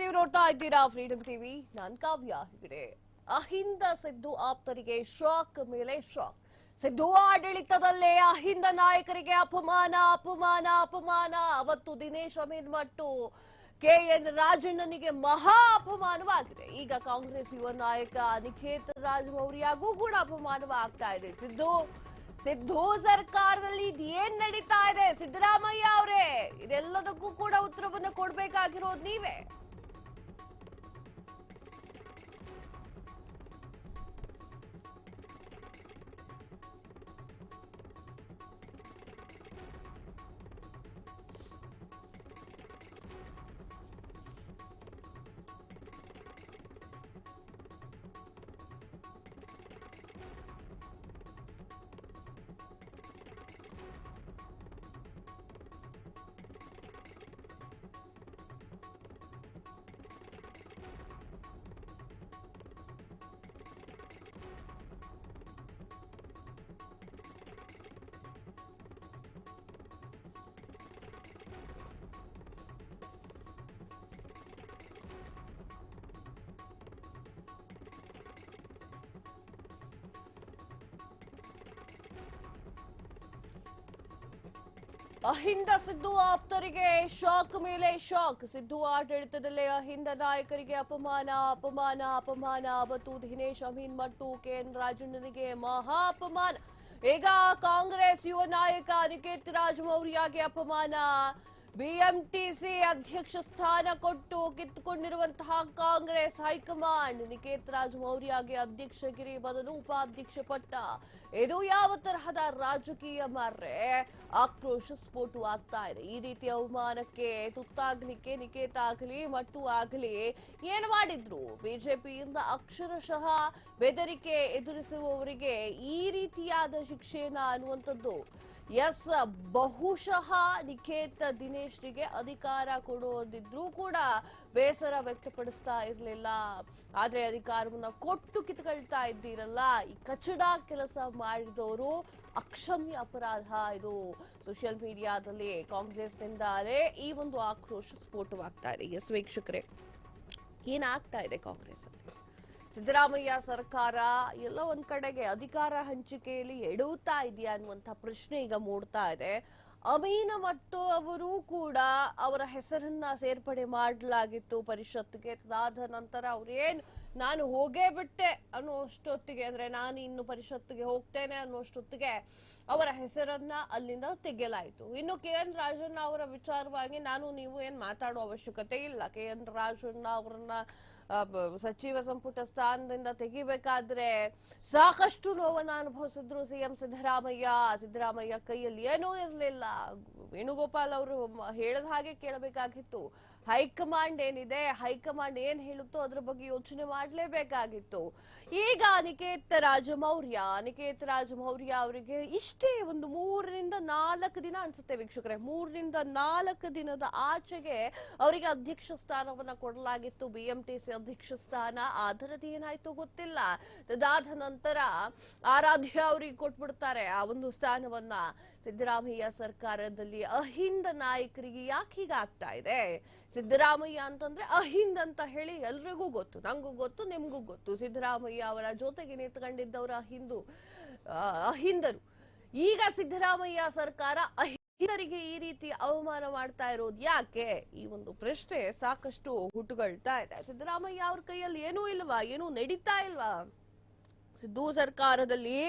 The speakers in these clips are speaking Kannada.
ನೀವು ನೋಡ್ತಾ ಇದ್ದೀರಾ? ಫ್ರೀಡಮ್ ಟಿವಿ ನಾನ್ ಕಾವ್ಯ ಹೆಗಡೆ ಅಹಿಂದ ಸಿದ್ದು ಆಪ್ತರಿಗೆ ಶಾಕ್ ಮೇಲೆ ಶಾಕ್ ಸಿದ್ದು ಆಡಳಿತದಲ್ಲೇ ಅಹಿಂದ ನಾಯಕರಿಗೆ ಅಪಮಾನ ಅಪಮಾನ ಅಪಮಾನ. ಅವತ್ತು ದಿನೇಶ್ ಅಮೀನ್ ಮಟ್ಟು ಕೆ ಎನ್ ರಾಜಣ್ಣನಿಗೆ ಮಹಾ ಅಪಮಾನವಾಗಿದೆ. ಈಗ ಕಾಂಗ್ರೆಸ್ ಯುವ ನಾಯಕ ನಿಖೇತ್ ರಾಜ್ ಮೌರ್ಯಗೂ ಕೂಡ ಅಪಮಾನವಾಗ್ತಾ ಇದೆ. ಸಿದ್ದು ಸಿದ್ದು ಸರ್ಕಾರದಲ್ಲಿ ಇದೇನ್ ನಡೀತಾ ಇದೆ? ಸಿದ್ದರಾಮಯ್ಯ ಅವರೇ, ಇದೆಲ್ಲದಕ್ಕೂ ಕೂಡ ಉತ್ತರವನ್ನು ಕೊಡ್ಬೇಕಾಗಿರೋದು ನೀವೇ. ಅಹಿಂದ ಸಿದ್ದು ಆಪ್ತರಿಗೆ ಶಾಕ್ ಮೇಲೆ ಶಾಕ್ ಸಿದ್ದು ಆಡಳಿತದಲ್ಲೇ ಅಹಿಂದ ನಾಯಕರಿಗೆ ಅಪಮಾನ ಅಪಮಾನ ಅಪಮಾನ ಅವತ್ತು ದಿನೇಶ್ ಅಮೀನ್ ಮತ್ತು ಕೆ ಎನ್ ರಾಜಣ್ಣನಿಗೆ ಮಹಾ ಅಪಮಾನ ಈಗ ಕಾಂಗ್ರೆಸ್ ಯುವ ನಾಯಕ ನಿಕೇತ್ ರಾಜ್ ಮೌರ್ಯಗೆ ಅಪಮಾನ ಬಿಎಂಟಿಸಿ ಅಧ್ಯಕ್ಷ ಸ್ಥಾನ ಕೊಟ್ಟು ಕಿತ್ತುಕೊಂಡಿರುವಂತಹ Congress high command. Niketh Raj ಮೌರ್ಯಗೆ ಅಧ್ಯಕ್ಷಗಿರಿ ಬದಲು ಉಪಾಧ್ಯಕ್ಷ ಪಟ್ಟ. ಇದು ಯಾವ ತರಹದ ರಾಜಕೀಯ ಮಾರ್ರೆ? ಆಕ್ರೋಶ ಸ್ಫೋಟವಾಗ್ತಾ ಇದೆ. ಈ ರೀತಿ ಅವಮಾನಕ್ಕೆ ತುತ್ತಾಗ್ಲಿಕ್ಕೆ ನಿಕೇತ್ ಆಗಲಿ, ಮಟ್ಟು ಆಗಲಿ ಏನ್ ಮಾಡಿದ್ರು? ಬಿಜೆಪಿಯಿಂದ ಅಕ್ಷರಶಃ ಬೆದರಿಕೆ ಎದುರಿಸುವವರಿಗೆ ಈ ರೀತಿಯಾದ ಶಿಕ್ಷೆಯನ್ನ ಅನ್ನುವಂಥದ್ದು. ಎಸ್, ಬಹುಶಃ ನಿಖೇತ್ ದಿನೇಶ್ರಿಗೆ ಅಧಿಕಾರ ಕೊಡೋದಿದ್ರೂ ಕೂಡ ಬೇಸರ ವ್ಯಕ್ತಪಡಿಸ್ತಾ ಇರಲಿಲ್ಲ. ಆದ್ರೆ ಅಧಿಕಾರವನ್ನ ಕೊಟ್ಟು ಕಿತ್ಕೊಳ್ತಾ ಇದ್ದೀರಲ್ಲ, ಈ ಕಚಡ ಕೆಲಸ ಮಾಡಿದವರು ಅಕ್ಷಮ್ಯ ಅಪರಾಧ ಇದು. ಸೋಷಿಯಲ್ ಮೀಡಿಯಾದಲ್ಲಿ ಕಾಂಗ್ರೆಸ್ನಿಂದಾನೇ ಈ ಒಂದು ಆಕ್ರೋಶ ಸ್ಫೋಟವಾಗ್ತಾ ಇದೆ. ಎಸ್, ವೀಕ್ಷಕರೇ, ಏನಾಗ್ತಾ ಇದೆ ಕಾಂಗ್ರೆಸ್ ಅಲ್ಲಿ ಸಿದ್ದರಾಮಯ್ಯ ಸರ್ಕಾರ ಎಲ್ಲ ಒಂದ್ ಕಡೆಗೆ ಅಧಿಕಾರ ಹಂಚಿಕೆಯಲ್ಲಿ ಎಡುತ್ತಾ ಇದೆಯಾ ಅನ್ನುವಂಥ ಪ್ರಶ್ನೆ ಈಗ ಮೂಡ್ತಾ ಇದೆ. ಅಮೀನ ಮಟ್ಟು ಅವರು ಕೂಡ ಅವರ ಹೆಸರನ್ನ ಸೇರ್ಪಡೆ ಮಾಡಲಾಗಿತ್ತು ಪರಿಷತ್ಗೆ. ಅದಾದ ನಂತರ ಅವ್ರೇನ್ ನಾನು ಹೋಗೇ ಬಿಟ್ಟೆ ಅನ್ನುವಷ್ಟೊತ್ತಿಗೆ, ಅಂದ್ರೆ ನಾನು ಇನ್ನು ಪರಿಷತ್ತಿಗೆ ಹೋಗ್ತೇನೆ ಅನ್ನುವಷ್ಟೊತ್ತಿಗೆ ಅವರ ಹೆಸರನ್ನ ಅಲ್ಲಿಂದ ತೆಗೆಯಲಾಯಿತು. ಇನ್ನು ಕೆ ಎನ್ ರಾಜಣ್ಣ ಅವರ ವಿಚಾರವಾಗಿ ನಾನು ನೀವು ಏನ್ ಮಾತಾಡುವ ಅವಶ್ಯಕತೆ ಇಲ್ಲ. ಕೆ ಎನ್ ರಾಜಣ್ಣ ಅವರನ್ನ ಸಚಿವ ಸಂಪುಟ ಸ್ಥಾನದಿಂದ ತೆಗಿಬೇಕಾದ್ರೆ ಸಾಕಷ್ಟು ನೋವನ್ನ ಅನುಭವಿಸಿದ್ರು ಸಿಎಂ ಸಿದ್ದರಾಮಯ್ಯ. ಸಿದ್ದರಾಮಯ್ಯ ಕೈಯಲ್ಲಿ ಏನೂ ಇರಲಿಲ್ಲ. ವೇಣುಗೋಪಾಲ್ ಅವರು ಹೇಳದ ಹಾಗೆ ಕೇಳಬೇಕಾಗಿತ್ತು. ಹೈಕಮಾಂಡ್ ಏನಿದೆ, ಹೈಕಮಾಂಡ್ ಏನ್ ಹೇಳುತ್ತೋ ಅದ್ರ ಬಗ್ಗೆ ಯೋಚನೆ ಮಾಡಲೇಬೇಕಾಗಿತ್ತು. ಈಗ ಅನಿಕೇತ್ ರಾಜಮೌರ್ಯ ಅನಿಕೇತ್ ರಾಜಮೌರ್ಯ ಅವರಿಗೆ ಇಷ್ಟೇ ಒಂದು ಮೂರರಿಂದ ನಾಲ್ಕು ದಿನ ಅನ್ಸುತ್ತೆ ವೀಕ್ಷಕರೇ. ಮೂರರಿಂದ ನಾಲ್ಕು ದಿನದ ಆಚೆಗೆ ಅವರಿಗೆ ಅಧ್ಯಕ್ಷ ಸ್ಥಾನವನ್ನ ಕೊಡಲಾಗಿತ್ತು, ಬಿಎಂಟಿಸಿ ಅಧ್ಯಕ್ಷ ಸ್ಥಾನ. ಅದರದ್ದು ಏನಾಯ್ತು ಗೊತ್ತಿಲ್ಲ. ಅದಾದ ನಂತರ ಆರಾಧ್ಯ ಅವರಿಗೆ ಕೊಟ್ಬಿಡ್ತಾರೆ ಆ ಒಂದು ಸ್ಥಾನವನ್ನ. ಸಿದ್ದರಾಮಯ್ಯ ಸರ್ಕಾರದಲ್ಲಿ ಅಹಿಂದ ನಾಯಕರಿಗೆ ಯಾಕೆ ಹೀಗಾಗ್ತಾ ಇದೆ? ಸಿದ್ದರಾಮಯ್ಯ ಅಂತಂದ್ರೆ ಅಹಿಂದ್ ಅಂತ ಹೇಳಿ ಎಲ್ರಿಗೂ ಗೊತ್ತು, ನಂಗೂ ಗೊತ್ತು, ನಿಮ್ಗೂ ಗೊತ್ತು. ಸಿದ್ದರಾಮಯ್ಯ ಅವರ ಜೊತೆಗೆ ನಿಂತ್ಕೊಂಡಿದ್ದವರ ಹಿಂದೂ ಅಹಿಂದರು. ಈಗ ಸಿದ್ದರಾಮಯ್ಯ ಸರ್ಕಾರ ಅಹಿಂದರಿಗೆ ಈ ರೀತಿ ಅವಮಾನ ಮಾಡ್ತಾ ಇರೋದು ಯಾಕೆ? ಈ ಒಂದು ಪ್ರಶ್ನೆ ಸಾಕಷ್ಟು ಹುಟ್ಟುಗಳ್ತಾ ಇದೆ. ಸಿದ್ದರಾಮಯ್ಯ ಅವ್ರ ಕೈಯಲ್ಲಿ ಏನೂ ಇಲ್ವಾ? ಏನೂ ನಡೀತಾ ಇಲ್ವಾ? ಸಿದ್ದು ಸರ್ಕಾರದಲ್ಲಿ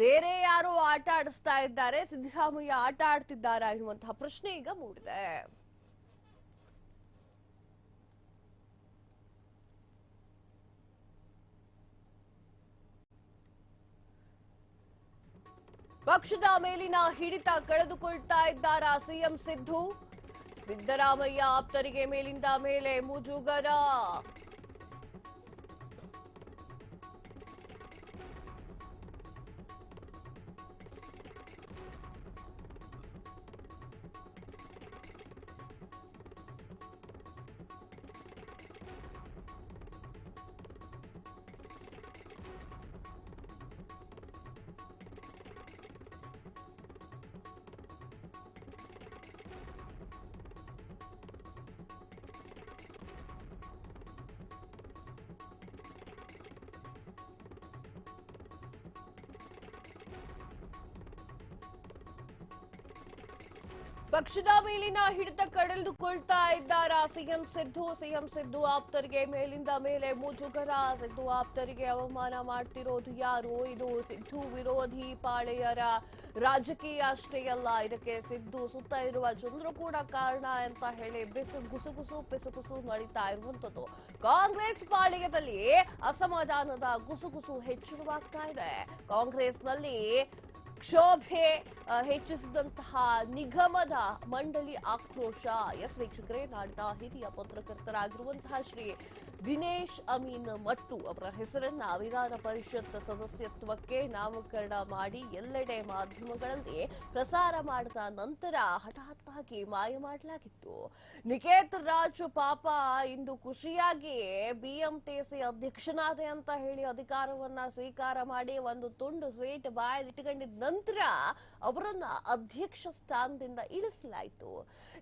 ಬೇರೆ ಯಾರೋ ಆಟ ಆಡಿಸ್ತಾ ಇದ್ದಾರೆ, ಸಿದ್ದರಾಮಯ್ಯ ಆಟ ಆಡ್ತಿದ್ದಾರಾ ಎನ್ನುವಂತಹ ಪ್ರಶ್ನೆ ಈಗ ಮೂಡಿದೆ. ಪಕ್ಷದ ಮೇಲಿನ ಹಿಡಿತ ಕಳೆದುಕೊಳ್ತಾ ಇದ್ದಾರಾ ಸಿಎಂ ಸಿದ್ದು? ಸಿದ್ದರಾಮಯ್ಯ ಆಪ್ತರಿಗೆ ಮೇಲಿಂದ ಮೇಲೆ ಮುಜುಗರ. ಪಕ್ಷದ ಮೇಲಿನ ಹಿಡಿತ ಕಡಿದುಕೊಳ್ತಾ ಇದ್ದಾರ. ಸಿಎಂ ಸಿದ್ದು ಸಿಎಂ ಸಿದ್ದು ಆಪ್ತರಿಗೆ ಮೇಲಿಂದ ಮೇಲೆ ಮುಜುಗರ. ಸಿದ್ದು ಆಪ್ತರಿಗೆ ಅವಮಾನ ಮಾಡ್ತಿರೋದು ಯಾರು? ಇದು ಸಿದ್ದು ವಿರೋಧಿ ಪಾಳೆಯರ ರಾಜಕೀಯ ಅಷ್ಟೇ ಅಲ್ಲ. ಇದಕ್ಕೆ ಸಿದ್ದು ಸುತ್ತ ಇರುವ ಜನರು ಕೂಡ ಕಾರಣ ಅಂತ ಹೇಳಿ ಬಿಸು ಗುಸುಗುಸು ಪಿಸುಗುಸು ನಡೀತಾ ಇರುವಂತದ್ದು ಕಾಂಗ್ರೆಸ್ ಪಾಳೆಯದಲ್ಲಿ ಅಸಮಾಧಾನದ ಗುಸುಗುಸು ಹೆಚ್ಚಳವಾಗ್ತಾ ಇದೆ. ಕಾಂಗ್ರೆಸ್ನಲ್ಲಿ ಕ್ಷೋಭೆ ಆ, ಹೆಚ್ಚಿಸಿದಂತಹ ನಿಗಮದ ಮಂಡಳಿ ಆಕ್ರೋಶ. ಎಸ್ ವೀಕ್ಷಕರೇ ನಾಡಿನ ಹಿರಿಯ ಪತ್ರಕರ್ತರಾಗಿರುವಂತಹ ಶ್ರೀ ದಿನೇಶ್ ಅಮೀನ್ ಮಟ್ಟು ಅವರ ಹೆಸರನ್ನ ವಿಧಾನ ಪರಿಷತ್ ಸದಸ್ಯತ್ವಕ್ಕೆ ನಾಮಕರಣ ಮಾಡಿ ಎಲ್ಲೆಡೆ ಮಾಧ್ಯಮಗಳಲ್ಲಿ ಪ್ರಸಾರ ಮಾಡಿದ ನಂತರ ಹಠಾತ್ತಾಗಿ ಮಾಯ ಮಾಡಲಾಗಿತ್ತು. ನಿಕೇತ್ ರಾಜ್ ಪಾಪ ಇಂದು ಖುಷಿಯಾಗಿ ಬಿಎಂಟಿಸಿ ಅಧ್ಯಕ್ಷನಾದೆ ಅಂತ ಹೇಳಿ ಅಧಿಕಾರವನ್ನ ಸ್ವೀಕಾರ ಮಾಡಿ ಒಂದು ತುಂಡು ಸ್ವೀಟ್ ಬಾಯಲ್ಲಿ ಇಟ್ಟುಕೊಂಡಿದ್ದ ನಂತರ ಅವರನ್ನ ಅಧ್ಯಕ್ಷ ಸ್ಥಾನದಿಂದ ಇಳಿಸಲಾಯಿತು.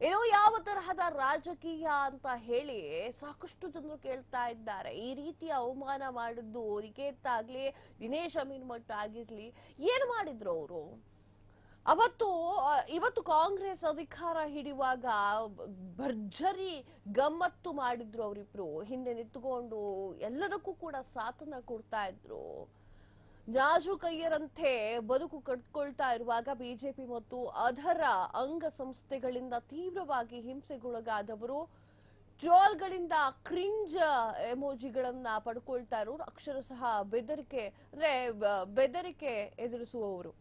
ಇದು ಯಾವ ತರಹದ ರಾಜಕೀಯ ಅಂತ ಹೇಳಿ ಸಾಕಷ್ಟು ಜನರು ಕೇಳ್ತಾ ಇದ್ದಾರೆ. ಈ ರೀತಿ ಅವಮಾನ ಮಾಡಿದ್ದು ನಿಕೇತ್ ಆಗ್ಲಿ ದಿನೇಶ್ ಅಮೀನ್ ಮಟ್ಟ ಆಗಿರ್ಲಿ. ಏನ್ ಮಾಡಿದ್ರು ಅವರು? ಅವತ್ತು ಇವತ್ತು ಕಾಂಗ್ರೆಸ್ ಅಧಿಕಾರ ಹಿಡಿಯುವಾಗ ಭರ್ಜರಿ ಗಮ್ಮತ್ತು ಮಾಡಿದ್ರು ಅವರಿಬ್ರು. ಹಿಂದೆ ನಿಂತುಕೊಂಡು ಎಲ್ಲದಕ್ಕೂ ಕೂಡ ಸಾಥನ ಕೊಡ್ತಾ ಇದ್ರು. ಜಾಜು ಕೈಯರಂತೆ ಬದುಕು ಕಟ್ಕೊಳ್ತಾ ಇರುವಾಗ ಬಿಜೆಪಿ ಮತ್ತು ಅದರ ಸಂಸ್ಥೆಗಳಿಂದ ತೀವ್ರವಾಗಿ ಹಿಂಸೆಗೊಳಗಾದವರು ಟ್ರೋಲ್ಗಳಿಂದ ಕ್ರಿಂಜ್ ಎಮೋಜಿಗಳನ್ನ ಪಡ್ಕೊಳ್ತಾ ಇರೋರು ಸಹ ಬೆದರಿಕೆ ಅಂದ್ರೆ ಬೆದರಿಕೆ ಎದುರಿಸುವವರು.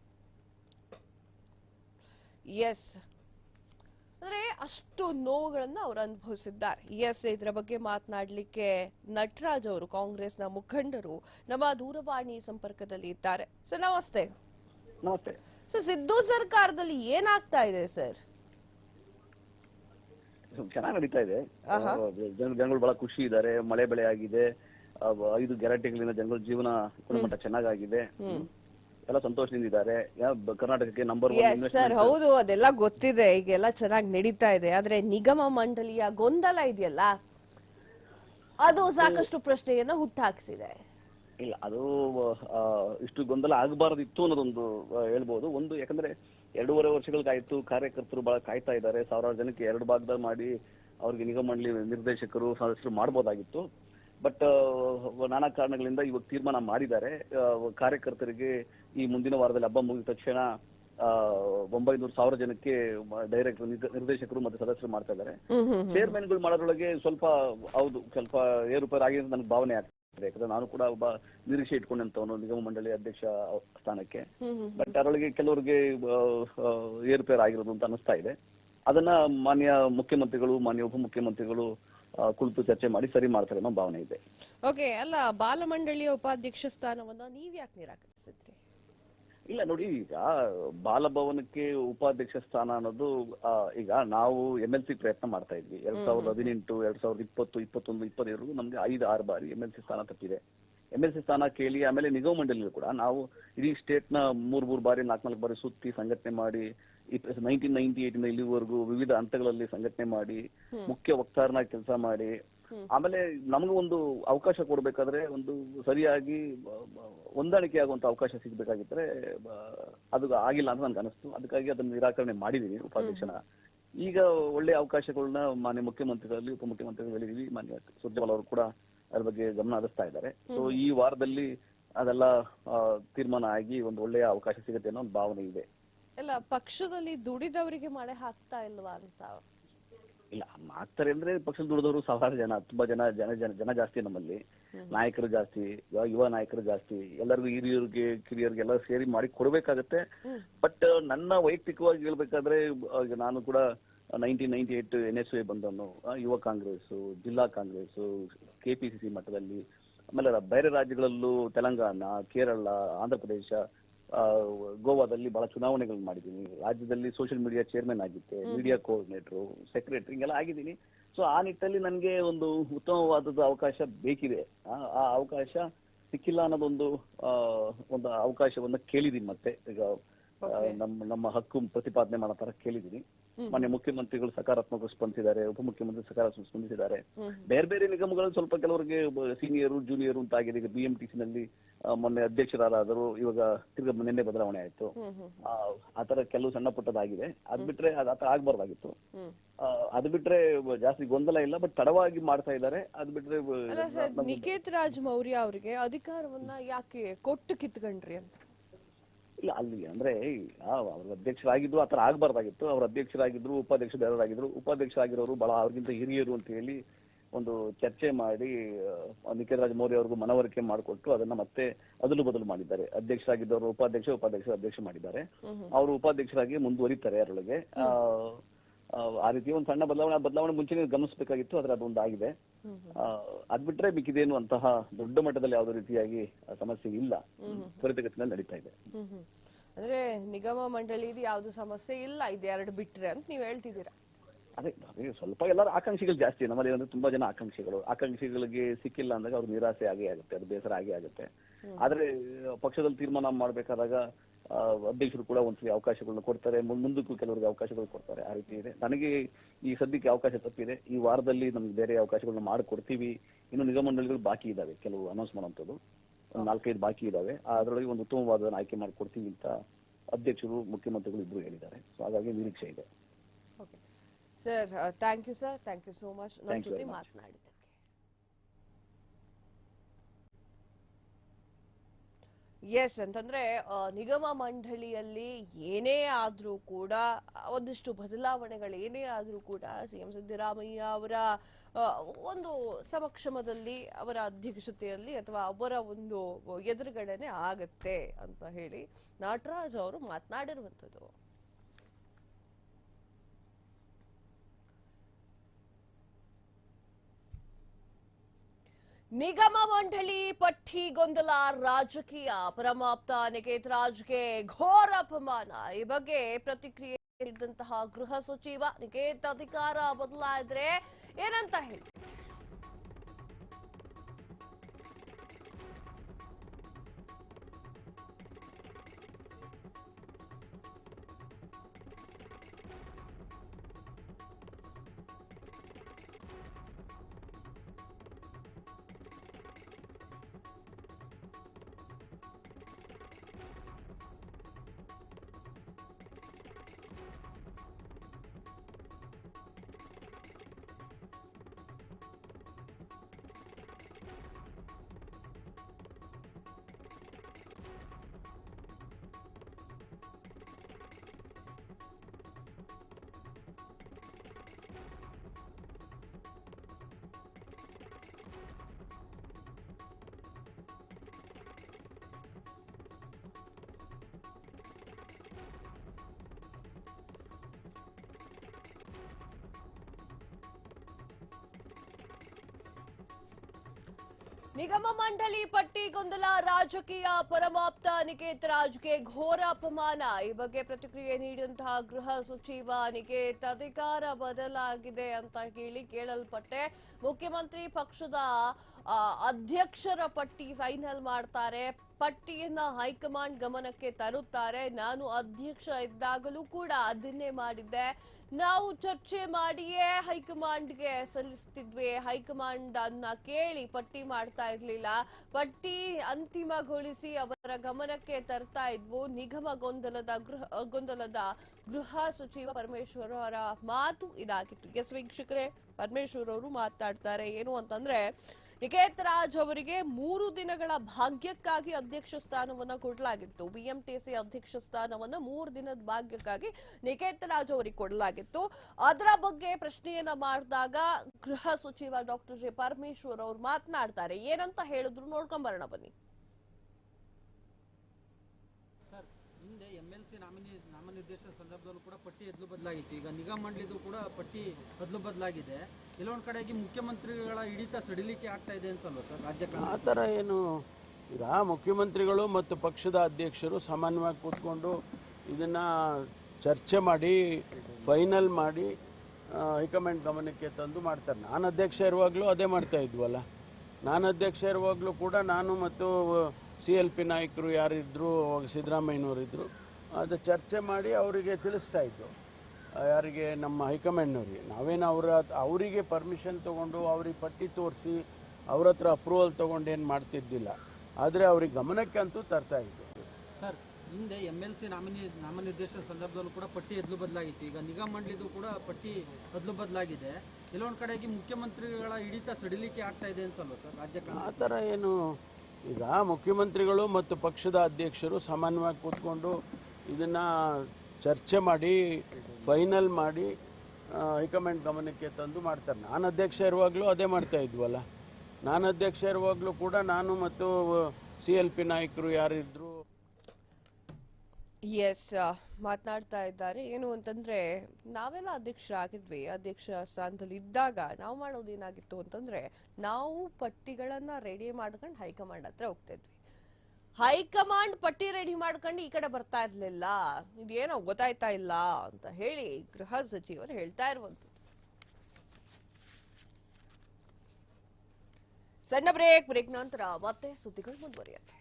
ಎಸ್ ಅಂದ್ರೆ ಅಷ್ಟು ನೋವುಗಳನ್ನ ಅವರು ಅನುಭವಿಸಿದ್ದಾರೆ. ಎಸ್ ಇದರ ಬಗ್ಗೆ ಮಾತನಾಡ್ಲಿಕ್ಕೆ ನಟರಾಜ್ ಅವರು ಕಾಂಗ್ರೆಸ್ನ ಮುಖಂಡರು ನಮ್ಮ ದೂರವಾಣಿ ಸಂಪರ್ಕದಲ್ಲಿ ಇದ್ದಾರೆ. ಸರ್ ನಮಸ್ತೆ. ನಮಸ್ತೆ. ಸರ್ ಸಿದ್ದು ಸರ್ಕಾರದಲ್ಲಿ ಏನಾಗ್ತಾ ಇದೆ ಸರ್? ಚೆನ್ನಾಗಿ ನಡೀತಾ ಇದೆ. ಜನ ಜನಗಳು ಬಹಳ ಖುಷಿ ಇದ್ದಾರೆ ಮಳೆ ಬೆಳೆ ಆಗಿದೆ ಐದು ಗ್ಯಾರಂಟಿಗಳಿಂದ ಜನಗಳ ಜೀವನ ಗುಣಮಟ್ಟ ಚೆನ್ನಾಗಾಗಿದೆ. ಎಲ್ಲ ಸಂತೋಷದಿಂದ ಇದ್ದಾರೆ. ಕರ್ನಾಟಕಕ್ಕೆ ನಂಬರ್ ಸರ್ ಹೌದು ಅದೆಲ್ಲ ಗೊತ್ತಿದೆ. ಈಗೆಲ್ಲ ಚೆನ್ನಾಗಿ ನಡೀತಾ ಇದೆ. ಆದ್ರೆ ನಿಗಮ ಮಂಡಳಿಯ ಗೊಂದಲ ಇದೆಯಲ್ಲ? ಅದು ಸಾಕಷ್ಟು ಪ್ರಶ್ನೆಯನ್ನ ಹುಟ್ಟಾಕ್ಸಿದೆ. ಇಲ್ಲ ಅದು ಇಷ್ಟು ಗೊಂದಲ ಆಗಬಾರದಿತ್ತು ಅನ್ನೋದೊಂದು ಹೇಳ್ಬೋದು. ಒಂದು ಯಾಕಂದ್ರೆ ಎರಡೂವರೆ ವರ್ಷಗಳಿಗಾಯ್ತು ಕಾರ್ಯಕರ್ತರು ಬಹಳ ಕಾಯ್ತಾ ಇದ್ದಾರೆ. ಸಾವಿರಾರು ಜನಕ್ಕೆ ಎರಡು ಭಾಗದಲ್ಲಿ ಮಾಡಿ ಅವ್ರಿಗೆ ನಿಗಮ ಮಂಡಳಿ ನಿರ್ದೇಶಕರು ಸದಸ್ಯರು ಮಾಡ್ಬೋದಾಗಿತ್ತು. ಬಟ್ ನಾನಾ ಕಾರಣಗಳಿಂದ ಇವಾಗ ತೀರ್ಮಾನ ಮಾಡಿದ್ದಾರೆ. ಕಾರ್ಯಕರ್ತರಿಗೆ ಈ ಮುಂದಿನ ವಾರದಲ್ಲಿ ಹಬ್ಬ ಮುಗಿದ ತಕ್ಷಣ ಆ, ಒಂಬೈನೂರು ಸಾವಿರ ಜನಕ್ಕೆ ಡೈರೆಕ್ಟರ್ ನಿರ್ದೇಶಕರು ಮತ್ತೆ ಸದಸ್ಯರು ಮಾಡ್ತಾ ಇದ್ದಾರೆ. ಚೇರ್ಮನ್ಗಳು ಮಾಡೋದ್ರೊಳಗೆ ಸ್ವಲ್ಪ ಹೌದು ಸ್ವಲ್ಪ ಏರುಪೇರು ಆಗಿದೆ ನನಗೆ ಭಾವನೆ ಆಗ್ತದೆ. ಯಾಕಂದ್ರೆ ನಾನು ಕೂಡ ಒಬ್ಬ ನಿರೀಕ್ಷೆ ಇಟ್ಕೊಂಡಂತವನು ನಿಗಮ ಮಂಡಳಿ ಅಧ್ಯಕ್ಷ ಸ್ಥಾನಕ್ಕೆ. ಬಟ್ ಅದರೊಳಗೆ ಕೆಲವರಿಗೆ ಏರುಪೇರು ಆಗಿರೋದು ಅಂತ ಅನಿಸ್ತಾ ಇದೆ. ಅದನ್ನ ಮಾನ್ಯ ಮುಖ್ಯಮಂತ್ರಿಗಳು ಮಾನ್ಯ ಉಪಮುಖ್ಯಮಂತ್ರಿಗಳು ಕುಳಿತು ಚರ್ಚೆ ಮಾಡಿ ಸರಿ ಮಾಡ್ತಾರೆ ಅನ್ನೋ ಭಾವನೆ ಇದೆ. ಓಕೆ ಅಲ್ಲ ಬಾಲಮಂಡಳಿಯ ಉಪಾಧ್ಯಕ್ಷ ಸ್ಥಾನವನ್ನ ನೀವ್ ಯಾಕೆ ನಿರಾಕರಿಸಿದ್ರಿ ಇಲ್ಲ ನೋಡಿ ಈಗ ಬಾಲಭವನಕ್ಕೆ ಉಪಾಧ್ಯಕ್ಷ ಸ್ಥಾನ ಅನ್ನೋದು ಈಗ ನಾವು ಎಂ ಎಲ್ ಸಿ ಪ್ರಯತ್ನ ಮಾಡ್ತಾ ಇದ್ವಿ. ಎರಡ್ ಸಾವಿರದ ಹದಿನೆಂಟು ಎರಡ್ ಸಾವಿರದ ಇಪ್ಪತ್ತು ಇಪ್ಪತ್ತೊಂದು ಇಪ್ಪತ್ತೆರಡು ನಮ್ಗೆ ಐದು ಆರು ಬಾರಿ ಎಂ ಎಲ್ ಸಿ ಸ್ಥಾನ ತಪ್ಪಿದೆ. ಎಂ ಎಲ್ ಸಿ ಸ್ಥಾನ ಕೇಳಿ ಆಮೇಲೆ ನಿಗಮ ಮಂಡಳಿಯಲ್ಲೂ ಕೂಡ ನಾವು ಇಡೀ ಸ್ಟೇಟ್ನ ಮೂರ್ ಮೂರ್ ಬಾರಿ ನಾಲ್ಕು ನಾಲ್ಕು ಬಾರಿ ಸುತ್ತಿ ಸಂಘಟನೆ ಮಾಡಿ ನೈನ್ಟೀನ್ ನೈನ್ಟಿ ಏಟ್ ಇಲ್ಲಿವರೆಗೂ ವಿವಿಧ ಹಂತಗಳಲ್ಲಿ ಸಂಘಟನೆ ಮಾಡಿ ಮುಖ್ಯ ವಕ್ತಾರನ ಕೆಲಸ ಮಾಡಿ ಆಮೇಲೆ ನಮಗೂ ಒಂದು ಅವಕಾಶ ಕೊಡ್ಬೇಕಾದ್ರೆ ಒಂದು ಸರಿಯಾಗಿ ಹೊಂದಾಣಿಕೆ ಆಗುವಂತ ಅವಕಾಶ ಸಿಗ್ಬೇಕಾಗಿದ್ರೆ ಅದು ಆಗಿಲ್ಲ ಅಂತ ನನ್ಗೆ ಅನಿಸ್ತು. ಅದಕ್ಕಾಗಿ ಅದನ್ನ ನಿರಾಕರಣೆ ಮಾಡಿದೀನಿ ಉಪಾಧ್ಯಕ್ಷನ. ಈಗ ಒಳ್ಳೆ ಅವಕಾಶಗಳನ್ನ ಮಾನ್ಯ ಮುಖ್ಯಮಂತ್ರಿಗಳಲ್ಲಿ ಉಪಮುಖ್ಯಮಂತ್ರಿಗಳು ಹೇಳಿದೀವಿ. ಮಾನ್ಯ ಸುರ್ಜೇವಾಲ್ ಅವರು ಕೂಡ ಅದ್ರ ಬಗ್ಗೆ ಗಮನ ಹರಿಸ್ತಾ ಇದ್ದಾರೆ. ಸೊ ಈ ವಾರದಲ್ಲಿ ಅದೆಲ್ಲ ತೀರ್ಮಾನ ಆಗಿ ಒಂದು ಒಳ್ಳೆಯ ಅವಕಾಶ ಸಿಗುತ್ತೆ ಅನ್ನೋ ಒಂದು ಭಾವನೆ ಇದೆ. ಇಲ್ಲ ಪಕ್ಷದಲ್ಲಿ ದುಡಿದವರಿಗೆ ಮಳೆ ಹಾಕ್ತಾ ಇಲ್ವಾ ಅಂತ. ಇಲ್ಲ ಮಾಡ್ತಾರೆ ಅಂದ್ರೆ ಪಕ್ಷದ ದುಡಿದವರು ಸಾವಿರಾರು ಜನ ತುಂಬಾ ಜನ ಜನ ಜನ ಜನ ಜಾಸ್ತಿ ನಮ್ಮಲ್ಲಿ. ನಾಯಕರು ಜಾಸ್ತಿ ಯುವ- ನಾಯಕರು ಜಾಸ್ತಿ. ಎಲ್ಲರಿಗೂ ಹಿರಿಯರಿಗೆ ಕಿರಿಯರಿಗೆ ಎಲ್ಲ ಸೇರಿ ಮಾಡಿ ಕೊಡ್ಬೇಕಾಗತ್ತೆ. ಬಟ್ ನನ್ನ ವೈಯಕ್ತಿಕವಾಗಿ ಹೇಳ್ಬೇಕಾದ್ರೆ ನಾನು ಕೂಡ nineteen ninety eight N S A ಬಂದವನು ಯುವ ಕಾಂಗ್ರೆಸ್ ಜಿಲ್ಲಾ ಕಾಂಗ್ರೆಸ್ ಕೆಪಿಸಿಸಿ ಮಟ್ಟದಲ್ಲಿ ಆಮೇಲೆ ಬೇರೆ ರಾಜ್ಯಗಳಲ್ಲೂ ತೆಲಂಗಾಣ ಕೇರಳ ಆಂಧ್ರ ಪ್ರದೇಶ ಗೋವಾದಲ್ಲಿ ಬಹಳ ಚುನಾವಣೆಗಳನ್ನ ಮಾಡಿದ್ದೀನಿ. ರಾಜ್ಯದಲ್ಲಿ ಸೋಷಿಯಲ್ ಮೀಡಿಯಾ ಚೇರ್ಮನ್ ಆಗಿದ್ದೆ ಮೀಡಿಯಾ ಕೋಆರ್ಡಿನೇಟರ್ ಸೆಕ್ರೆಟರಿ ಹಿಂಗೆಲ್ಲ ಆಗಿದ್ದೀನಿ. ಸೊ ಆ ನಿಟ್ಟಲ್ಲಿ ನನಗೆ ಒಂದು ಉತ್ತಮವಾದದ ಅವಕಾಶ ಬೇಕಿದೆ. ಆ ಅವಕಾಶ ಸಿಕ್ಕಿಲ್ಲ ಅನ್ನೋದೊಂದು ಒಂದು ಅವಕಾಶವನ್ನ ಕೇಳಿದೀನಿ ಮತ್ತೆ. ಈಗ ನಮ್ಮ ನಮ್ಮ ಹಕ್ಕು ಪ್ರತಿಪಾದನೆ ಮಾಡೋ ತರ ಕೇಳಿದೀನಿ ಮಾನ್ಯ ಮುಖ್ಯಮಂತ್ರಿಗಳು ಸಕಾರಾತ್ಮಕ ಸ್ಪಂದಿಸಿದ್ದಾರೆ ಉಪಮುಖ್ಯಮಂತ್ರಿ ಸಕಾರಾತ್ಮಕ ಸ್ಪಂದಿಸಿದ್ದಾರೆ. ಬೇರೆ ಬೇರೆ ನಿಗಮಗಳಲ್ಲಿ ಸ್ವಲ್ಪ ಕೆಲವರಿಗೆ ಸೀನಿಯರು ಜೂನಿಯರ್ ಅಂತ ಆಗಿದೆ. ಈಗ ಬಿ ಎಂ ಟಿ ಸಿ ನಲ್ಲಿ ಮೊನ್ನೆ ಅಧ್ಯಕ್ಷರಾದರು ಇವಾಗ ತಿರ್ಗ ನಿನ್ನೆ ಬದಲಾವಣೆ ಆಯ್ತು. ಆ, ಆ ತರ ಕೆಲವು ಸಣ್ಣ ಪುಟ್ಟದಾಗಿದೆ. ಅದ್ ಬಿಟ್ರೆ ಅದ್ ಆತರ ಆಗ್ಬಾರ್ದಾಗಿತ್ತು. ಅದ್ ಬಿಟ್ರೆ ಜಾಸ್ತಿ ಗೊಂದಲ ಇಲ್ಲ ಬಟ್ ತಡವಾಗಿ ಮಾಡ್ತಾ ಇದ್ದಾರೆ. ಅದ್ ಬಿಟ್ರೆ ನಿಕೇತ್ ರಾಜ್ ಮೌರ್ಯ ಅವರಿಗೆ ಅಧಿಕಾರವನ್ನ ಯಾಕೆ ಕೊಟ್ಟು ಕಿತ್ಕೊಂಡ್ರಿ ಅಂತ? ಇಲ್ಲ ಅಲ್ಲಿ ಅಂದ್ರೆ ಆ, ಅವ್ರ ಅಧ್ಯಕ್ಷರಾಗಿದ್ರು ಆತರ ಆಗ್ಬಾರ್ದಾಗಿತ್ತು. ಅವ್ರ ಅಧ್ಯಕ್ಷರಾಗಿದ್ರು ಉಪಾಧ್ಯಕ್ಷ ಬೇರೆಯವರಾಗಿದ್ರು ಉಪಾಧ್ಯಕ್ಷರಾಗಿರೋರು ಬಹಳ ಅವ್ರಿಗಿಂತ ಹಿರಿಯರು ಅಂತ ಹೇಳಿ ಒಂದು ಚರ್ಚೆ ಮಾಡಿ ನಿಖಿಲ್ ಮೌರ್ಯ ಅವ್ರಿಗೂ ಮನವರಿಕೆ ಮಾಡಿಕೊಟ್ಟು ಅದನ್ನ ಮತ್ತೆ ಅದಲು ಬದಲು ಮಾಡಿದ್ದಾರೆ. ಅಧ್ಯಕ್ಷರಾಗಿದ್ದವರು ಉಪಾಧ್ಯಕ್ಷ ಉಪಾಧ್ಯಕ್ಷ ಅಧ್ಯಕ್ಷ ಮಾಡಿದ್ದಾರೆ. ಅವರು ಉಪಾಧ್ಯಕ್ಷರಾಗಿ ಮುಂದುವರಿತಾರೆ ಅದರೊಳಗೆ. ಆ, ರೀತಿ ಒಂದು ಸಣ್ಣ ಬದಲಾವಣೆ ಬದಲಾವಣೆ ಮುಂಚೆ ಗಮನಿಸಬೇಕಾಗಿತ್ತು ಆದ್ರೆ ಅದೊಂದು ಆಗಿದೆ ಅದ್ ಬಿಟ್ರೆ ಮಿಕ್ಕಿದೇನು ಅಂತಹ ದೊಡ್ಡ ಮಟ್ಟದಲ್ಲಿ ಯಾವುದೇ ರೀತಿಯಾಗಿ ಸಮಸ್ಯೆ ಇಲ್ಲ. ತ್ವರಿತಗತಿನಲ್ಲಿ ನಡೀತಾ ಇದೆ. ಅಂದ್ರೆ ನಿಗಮ ಮಂಡಳಿ ಯಾವ್ದು ಸಮಸ್ಯೆ ಇಲ್ಲ ಇದು ಎರಡು ಬಿಟ್ರೆ ಅಂತ ನೀವ್ ಹೇಳ್ತಿದ್ದೀರಾ? ಅದೇ ಸ್ವಲ್ಪ ಎಲ್ಲರ ಆಕಾಂಕ್ಷಿಗಳು ಜಾಸ್ತಿ. ನಮ್ಮಲ್ಲಿ ಅಂದ್ರೆ ತುಂಬಾ ಜನ ಆಕಾಂಕ್ಷಿಗಳು. ಆಕಾಂಕ್ಷಿಗಳಿಗೆ ಸಿಕ್ಕಿಲ್ಲ ಅಂದಾಗ ಅವ್ರ ನಿರಾಸೆ ಆಗೇ ಆಗುತ್ತೆ ಅದು ಬೇಸರ ಆಗೇ ಆಗುತ್ತೆ. ಆದ್ರೆ ಪಕ್ಷದಲ್ಲಿ ತೀರ್ಮಾನ ಮಾಡ್ಬೇಕಾದಾಗ ಅಧ್ಯಕ್ಷರು ಕೂಡ ಒಂದ್ಸಲಿ ಅವಕಾಶಗಳನ್ನ ಕೊಡ್ತಾರೆ. ಮುಂದಕ್ಕೂ ಕೆಲವರಿಗೆ ಅವಕಾಶಗಳು ಕೊಡ್ತಾರೆ. ಆ ರೀತಿ ಇದೆ. ನನಗೆ ಈ ಸದ್ಯಕ್ಕೆ ಅವಕಾಶ ತಪ್ಪಿದೆ. ಈ ವಾರದಲ್ಲಿ ನಮ್ಗೆ ಬೇರೆ ಅವಕಾಶಗಳನ್ನ ಮಾಡಿಕೊಡ್ತೀವಿ. ಇನ್ನು ನಿಗಮ ಮಂಡಳಿಗಳು ಬಾಕಿ ಇದಾವೆ. ಕೆಲವು ಅನೌನ್ಸ್ ಮಾಡುವಂಥದ್ದು. ಒಂದು ನಾಲ್ಕೈದು ಬಾಕಿ ಇದಾವೆ. ಅದರೊಳಗೆ ಒಂದು ಉತ್ತಮವಾದ ಆಯ್ಕೆ ಮಾಡಿಕೊಡ್ತೀವಿ ಅಂತ ಅಧ್ಯಕ್ಷರು ಮುಖ್ಯಮಂತ್ರಿಗಳು ಇಬ್ಬರು ಹೇಳಿದ್ದಾರೆ. ಸೊ ಹಾಗಾಗಿ ನಿರೀಕ್ಷೆ ಇದೆ. Sir thank you sir thank you so much ನಮ್ಮ ಜೊತೆ ಎಸ್ ಅಂತಂದ್ರೆ ನಿಗಮ ಮಂಡಳಿಯಲ್ಲಿ ಏನೇ ಆದರೂ ಕೂಡ, ಒಂದಿಷ್ಟು ಬದಲಾವಣೆಗಳು ಏನೇ ಆದರೂ ಕೂಡ ಸಿಎಂ ಸಿದ್ದರಾಮಯ್ಯ ಅವರ ಒಂದು ಸಮಕ್ಷಮದಲ್ಲಿ ಅವರ ಅಧ್ಯಕ್ಷತೆಯಲ್ಲಿ ಅಥವಾ ಅವರ ಒಂದು ಎದುರುಗಡೆನೆ ಆಗತ್ತೆ ಅಂತ ಹೇಳಿ ನಟರಾಜ್ ಅವರು ಮಾತನಾಡಿರುವಂಥದ್ದು. ನಿಗಮ ಮಂಡಳಿ ಪಟ್ಟಿ ಗೊಂದಲ ರಾಜಕೀಯ, ಪರಮಾಪ್ತ, ನಿಕೇತ್ ರಾಜ್ಗೆ ಘೋರ ಅಪಮಾನ. ಈ ಬಗ್ಗೆ ಪ್ರತಿಕ್ರಿಯೆ ನೀಡಿದಂತಹ ಗೃಹ ಸಚಿವ ನಿಕೇತ್ ಅಧಿಕಾರ ಬದಲಾದ್ರೆ ಏನಂತ ಹೇಳಿ? ನಿಗಮ ಮಂಡಳಿ ಪಟ್ಟಿ ಗೊಂದಲ ರಾಜಕೀಯ ಪರಮಾಪ್ತ ನಿಕೇತ್ ರಾಜ್ಗೆ ಘೋರ ಅಪಮಾನ. ಈ ಬಗ್ಗೆ ಪ್ರತಿಕ್ರಿಯೆ ನೀಡಿದಂತಹ ಗೃಹ ಸಚಿವ ನಿಕೇತ್ ಅಧಿಕಾರ ಬದಲಾಗಿದೆ ಅಂತ ಹೇಳಿ ಕೇಳಲ್ಪಟ್ಟೆ. ಮುಖ್ಯಮಂತ್ರಿ ಪಕ್ಷದ ಅಧ್ಯಕ್ಷರ ಪಟ್ಟಿ ಫೈನಲ್ ಮಾಡ್ತಾರೆ. ಪಟ್ಟಿಯನ್ನ ಹೈಕಮಾಂಡ್ ಗಮನಕ್ಕೆ ತರುತ್ತಾರೆ. ನಾನು ಅಧ್ಯಕ್ಷ ಇದ್ದಾಗಲೂ ಕೂಡ ಅದನ್ನೇ ಮಾಡಿದ್ದೆ. ನಾವು ಚರ್ಚೆ ಮಾಡಿಯೇ ಹೈಕಮಾಂಡ್ಗೆ ಸಲ್ಲಿಸ್ತಿದ್ವಿ. ಹೈಕಮಾಂಡ್ ಅನ್ನ ಕೇಳಿ ಪಟ್ಟಿ ಮಾಡ್ತಾ ಇರ್ಲಿಲ್ಲ. ಪಟ್ಟಿ ಅಂತಿಮಗೊಳಿಸಿ ಅವರ ಗಮನಕ್ಕೆ ತರ್ತಾ ಇದ್ವು. ನಿಗಮ ಗೊಂದಲದ ಗೃಹ ಗೊಂದಲದ ಗೃಹ ಸಚಿವ ಪರಮೇಶ್ವರ್ ಅವರ ಮಾತು ಇದಾಗಿತ್ತು. ಎಸ್ ವೀಕ್ಷಕರೇ, ಪರಮೇಶ್ವರ್ ಅವರು ಮಾತಾಡ್ತಾರೆ. ಏನು ಅಂತಂದ್ರೆ ನಿಕೇತ್ ರಾಜ್ ಅವರಿಗೆ ಮೂರು ದಿನಗಳ ಭಾಗ್ಯಕ್ಕಾಗಿ ಅಧ್ಯಕ್ಷ ಸ್ಥಾನವನ್ನು ಕೊಡಲಾಗಿತ್ತು. ಬಿಎಂಟಿಸಿ ಅಧ್ಯಕ್ಷ ಸ್ಥಾನವನ್ನು ಮೂರು ದಿನದ ಭಾಗ್ಯಕ್ಕಾಗಿ ನಿಕೇತ್ ರಾಜ್ ಅವರಿಗೆ ಕೊಡಲಾಗಿತ್ತು. ಅದರ ಬಗ್ಗೆ ಪ್ರಶ್ನೆಯನ್ನ ಮಾಡಿದಾಗ ಗೃಹ ಸಚಿವ ಡಾಕ್ಟರ್ ಜಿ ಪರಮೇಶ್ವರ್ ಅವರು ಮಾತನಾಡ್ತಾರೆ. ಏನಂತ ಹೇಳಿದ್ರು ನೋಡ್ಕೊಂಬರೋಣ ಬನ್ನಿ ಸರ್ ಹಿಂದೆ ಎಂ ಎಲ್ ಸಿ ನಾಮಿನಿ ನಾಮನಿರ್ದೇಶನ ಸಂದರ್ಭದಲ್ಲೂ ಕೂಡ ಪಟ್ಟಿ ಎದ್ಲು ಬದಲಾಗಿತ್ತು. ಈಗ ನಿಗಮ ಮಂಡಳಿದು ಕೂಡ ಪಟ್ಟಿ ಬದಲು ಬದಲಾಗಿದೆ. ಕೆಲವೊಂದು ಕಡೆಗೆ ಮುಖ್ಯಮಂತ್ರಿಗಳ ಹಿಡಿತ ಸಡಿಲಿಕೆ ಆಗ್ತಾ ಇದೆ ಅನ್ಸಲ್ವಾ ಸರ್ ರಾಜ್ಯ ಆ ಥರ ಏನು ಈಗ ಮುಖ್ಯಮಂತ್ರಿಗಳು ಮತ್ತು ಪಕ್ಷದ ಅಧ್ಯಕ್ಷರು ಸಾಮಾನ್ಯವಾಗಿ ಕೂತ್ಕೊಂಡು ಇದನ್ನು ಚರ್ಚೆ ಮಾಡಿ, ಫೈನಲ್ ಮಾಡಿ ಹೈಕಮಾಂಡ್ ಗಮನಕ್ಕೆ ತಂದು ಮಾಡ್ತಾರೆ. ನಾನು ಅಧ್ಯಕ್ಷ ಇರುವಾಗಲೂ ಅದೇ ಮಾಡ್ತಾ ಇದ್ವಲ್ಲ. ನಾನು ಅಧ್ಯಕ್ಷ ಇರುವಾಗಲೂ ಕೂಡ ನಾನು ಮತ್ತು ಸಿ ಎಲ್ ಪಿ ನಾಯಕರು ಯಾರಿದ್ರು ಸಿದ್ದರಾಮಯ್ಯನವರಿದ್ದರು ಅದು ಚರ್ಚೆ ಮಾಡಿ ಅವರಿಗೆ ತಿಳಿಸ್ತಾ ಇದ್ದು ಯಾರಿಗೆ ನಮ್ಮ ಹೈಕಮಾಂಡ್ನವ್ರಿಗೆ. ನಾವೇನು ಅವರ ಅವರಿಗೆ ಪರ್ಮಿಷನ್ ತೊಗೊಂಡು ಅವ್ರಿಗೆ ಪಟ್ಟಿ ತೋರಿಸಿ ಅವ್ರ ಹತ್ರ ಅಪ್ರೂವಲ್ ತೊಗೊಂಡು ಏನು ಮಾಡ್ತಿದ್ದಿಲ್ಲ. ಆದರೆ ಅವ್ರಿಗೆ ಗಮನಕ್ಕೆ ಅಂತೂ ತರ್ತಾ ಇದ್ದು ಸರ್ ಹಿಂದೆ ಎಂ ಎಲ್ ಸಿ ನಾಮಿನಿ ನಾಮನಿರ್ದೇಶನ ಸಂದರ್ಭದಲ್ಲೂ ಕೂಡ ಪಟ್ಟಿ ಎದ್ಲು ಬದಲಾಗಿತ್ತು. ಈಗ ನಿಗಮ ಮಂಡಳಿದು ಕೂಡ ಪಟ್ಟಿ ಬದಲು ಬದಲಾಗಿದೆ. ಕೆಲವೊಂದು ಕಡೆಗೆ ಮುಖ್ಯಮಂತ್ರಿಗಳ ಹಿಡಿತ ಸಡಿಲಿಕೆ ಆಗ್ತಾ ಇದೆ ಅನ್ಸಲ್ವಾ ಸರ್ ರಾಜ್ಯ ಆ ಥರ ಏನು ಈಗ ಮುಖ್ಯಮಂತ್ರಿಗಳು ಮತ್ತು ಪಕ್ಷದ ಅಧ್ಯಕ್ಷರು ಸಾಮಾನ್ಯವಾಗಿ ಕೂತ್ಕೊಂಡು ಇದನ್ನು ಚರ್ಚೆ ಮಾಡಿ, ಫೈನಲ್ ಮಾಡಿ ಹೈಕಮಾಂಡ್ ಗಮನಕ್ಕೆ ತಂದು ಮಾಡ್ತಾರೆ. ನಾನು ಅಧ್ಯಕ್ಷ ಇರುವಾಗಲೂ ಅದೇ ಮಾಡ್ತಾ ಇದ್ವಲ್ಲ. ನಾನು ಅಧ್ಯಕ್ಷ ಇರುವಾಗಲೂ ಕೂಡ ನಾನು ಮತ್ತು ಸಿ ಎಲ್ ಪಿ ನಾಯಕರು ಯಾರಿದ್ರು ಎಸ್ ಮಾತನಾಡ್ತಾ ಇದ್ದಾರೆ. ಏನು ಅಂತಂದ್ರೆ, ನಾವೆಲ್ಲ ಅಧ್ಯಕ್ಷರಾಗಿದ್ವಿ. ಅಧ್ಯಕ್ಷ ಸ್ಥಾನದಲ್ಲಿ ಇದ್ದಾಗ ನಾವು ಮಾಡೋದೇನಾಗಿತ್ತು ಅಂತಂದ್ರೆ, ನಾವು ಪಟ್ಟಿಗಳನ್ನ ರೆಡಿ ಮಾಡ್ಕೊಂಡು ಹೈಕಮಾಂಡ್ ಹತ್ರ ಹೋಗ್ತಿದ್ವಿ ಹೈಕಮಾಂಡ್ ಪಟ್ಟಿ ರೆಡಿ ಮಾಡ್ಕೊಂಡು ಈ ಕಡೆ ಬರ್ತಾ ಇರ್ಲಿಲ್ಲ. ಇದೇನೋ ಗೊತ್ತಾಯ್ತಾ ಇಲ್ಲ ಅಂತ ಹೇಳಿ ಗೃಹ ಸಚಿವರು ಹೇಳ್ತಾ ಇರುವಂತದ್ದು ಸಣ್ಣ ಬ್ರೇಕ್ ಬ್ರೇಕ್ ನಂತರ ಮತ್ತೆ ಸುದ್ದಿಗಳು ಮುಂದುವರಿಯುತ್ತೆ.